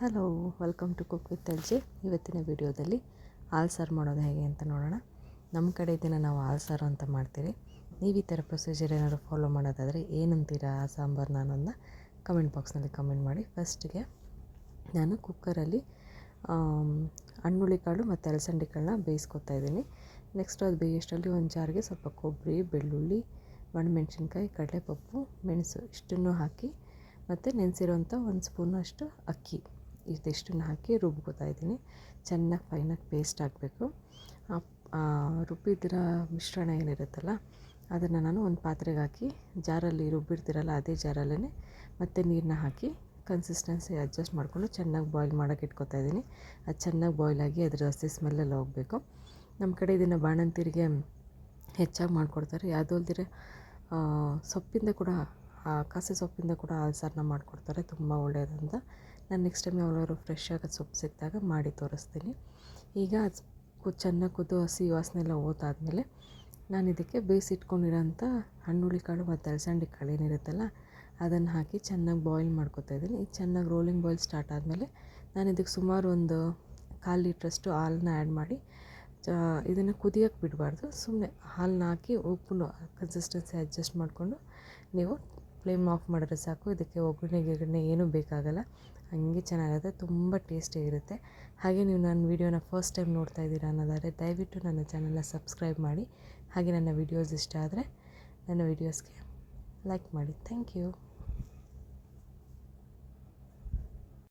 Hello welcome to cook with LJ ಇವತ್ತಿನ ವಿಡಿಯೋದಲ್ಲಿ ಹಾಲು ಮಾಡೋದು ಹೇಗೆ ಅಂತ ನೋಡೋಣ. ನಮ್ಮ ಕಡೆ ಇದನ್ನು ನಾವು ಹಾಲು ಅಂತ ಮಾಡ್ತೀವಿ. ನೀವು ಈ ಥರ ಪ್ರೊಸೀಜರ್ ಏನಾದರೂ ಫಾಲೋ ಮಾಡೋದಾದರೆ ಏನಂತೀರಾ ಆ ಸಾಂಬಾರು ಅನ್ನೋದನ್ನ ಕಮೆಂಟ್ ಬಾಕ್ಸ್ನಲ್ಲಿ ಕಮೆಂಟ್ ಮಾಡಿ. ಫಸ್ಟಿಗೆ ನಾನು ಕುಕ್ಕರಲ್ಲಿ ಹಣ್ಣುಳಿ ಕಾಳು ಮತ್ತು ಅಲಸಂಡಿ ಕಾಳನ್ನ ಬೇಯಿಸ್ಕೊತಾ ಇದ್ದೀನಿ. ನೆಕ್ಸ್ಟ್ ಅದು ಬೇಯೋಷ್ಟರಲ್ಲಿ ಒಂದು ಜಾರಿಗೆ ಸ್ವಲ್ಪ ಕೊಬ್ಬರಿ, ಬೆಳ್ಳುಳ್ಳಿ, ಒಣಮೆಣ್ಸಿನ್ಕಾಯಿ, ಕಡಲೆಪಪ್ಪು, ಮೆಣಸು ಇಷ್ಟನ್ನು ಹಾಕಿ ಮತ್ತು ನೆನೆಸಿರೋಂಥ ಒಂದು ಸ್ಪೂನು ಅಷ್ಟು ಅಕ್ಕಿ. ಇದಿಷ್ಟನ್ನು ಹಾಕಿ ರುಬ್ಕೋತಾ ಇದ್ದೀನಿ. ಚೆನ್ನಾಗಿ ಫೈನಾಗಿ ಪೇಸ್ಟ್ ಆಗಬೇಕು. ರುಬ್ಬಿದ್ರ ಮಿಶ್ರಣ ಏನಿರುತ್ತಲ್ಲ, ಅದನ್ನು ನಾನು ಒಂದು ಪಾತ್ರೆಗೆ ಹಾಕಿ, ಜಾರಲ್ಲಿ ರುಬ್ಬಿರ್ತೀರಲ್ಲ ಅದೇ ಜಾರಲ್ಲೇ ಮತ್ತೆ ನೀರನ್ನ ಹಾಕಿ ಕನ್ಸಿಸ್ಟೆನ್ಸಿ ಅಡ್ಜಸ್ಟ್ ಮಾಡಿಕೊಂಡು ಚೆನ್ನಾಗಿ ಬಾಯ್ಲ್ ಮಾಡೋಕೆ ಇಟ್ಕೊತಾ ಇದ್ದೀನಿ. ಅದು ಚೆನ್ನಾಗಿ ಬಾಯ್ಲ್ ಆಗಿ ಅದರ ಹಸಿ ಸ್ಮೆಲ್ಲೆಲ್ಲ ಹೋಗಬೇಕು. ನಮ್ಮ ಕಡೆ ಇದನ್ನು ಬಾಣಂತಿರಿಗೆ ಹೆಚ್ಚಾಗಿ ಮಾಡಿಕೊಡ್ತಾರೆ. ಯಾವುದೋ ಅಲ್ದಿರೆ ಸೊಪ್ಪಿಂದ ಕೂಡ ಕಾಸೆ ಸೊಪ್ಪಿಂದ ಕೂಡ ಹಾಲು ಸಾರನ್ನ ಮಾಡಿಕೊಡ್ತಾರೆ, ತುಂಬ ಒಳ್ಳೆಯದಂತ ನಾನು ನೆಕ್ಸ್ಟ್ ಟೈಮ್ ಯಾವಾಗಾದ್ರು ಫ್ರೆಶ್ ಆಗಿ ಸೊಪ್ಪು ಸಿಕ್ಕಿದಾಗ ಮಾಡಿ ತೋರಿಸ್ತೀನಿ. ಈಗ ಅದು ಚೆನ್ನಾಗಿ ಕುದ್ದು ಹಸಿ ವಾಸನೆ ಎಲ್ಲ ಹೋದಾದ್ಮೇಲೆ ನಾನು ಇದಕ್ಕೆ ಬೇಯಿಸಿಟ್ಕೊಂಡಿರೋಂಥ ಹಣ್ಣುಳಿ ಕಾಳು ಮತ್ತು ಅಲಸಂದೆ ಕಾಳು ಏನಿರುತ್ತಲ್ಲ, ಅದನ್ನು ಹಾಕಿ ಚೆನ್ನಾಗಿ ಬಾಯ್ಲ್ ಮಾಡ್ಕೊತಾ ಇದ್ದೀನಿ. ಇದು ಚೆನ್ನಾಗಿ ರೋಲಿಂಗ್ ಬಾಯ್ಲ್ ಸ್ಟಾರ್ಟ್ ಆದಮೇಲೆ ನಾನು ಇದಕ್ಕೆ ಸುಮಾರು ಒಂದು ಕಾಲು ಲೀಟ್ರಷ್ಟು ಹಾಲನ್ನ ಆ್ಯಡ್ ಮಾಡಿ ಇದನ್ನು ಕುದಿಯೋಕ್ಕೆ ಬಿಡಬಾರ್ದು. ಸುಮ್ಮನೆ ಹಾಲನ್ನ ಹಾಕಿ ಉಪ್ಪು ಕನ್ಸಿಸ್ಟೆನ್ಸಿ ಅಡ್ಜಸ್ಟ್ ಮಾಡಿಕೊಂಡು ನೀವು ಫ್ಲೇಮ್ ಆಫ್ ಮಾಡಿದ್ರೆ ಸಾಕು, ಇದಕ್ಕೆ ಒಗ್ಗರಣೆ ಗಿಗರಣೆ ಏನೂ ಬೇಕಾಗಲ್ಲ. ಹಂಗೆ ಚೆನ್ನಾಗಿರುತ್ತೆ ತುಂಬ ಟೇಸ್ಟಿಯಾಗಿರುತ್ತೆ ಹಾಗೆ ನೀವು ನನ್ನ ವೀಡಿಯೋನ ಫಸ್ಟ್ ಟೈಮ್ ನೋಡ್ತಾ ಇದ್ದೀರಾ ಅನ್ನೋದಾದರೆ ದಯವಿಟ್ಟು ನನ್ನ ಚಾನಲ್ನ ಸಬ್ಸ್ಕ್ರೈಬ್ ಮಾಡಿ. ಹಾಗೆ ನನ್ನ ವೀಡಿಯೋಸ್ ಇಷ್ಟ ಆದರೆ ನನ್ನ ವೀಡಿಯೋಸ್ಗೆ ಲೈಕ್ ಮಾಡಿ. Thank you.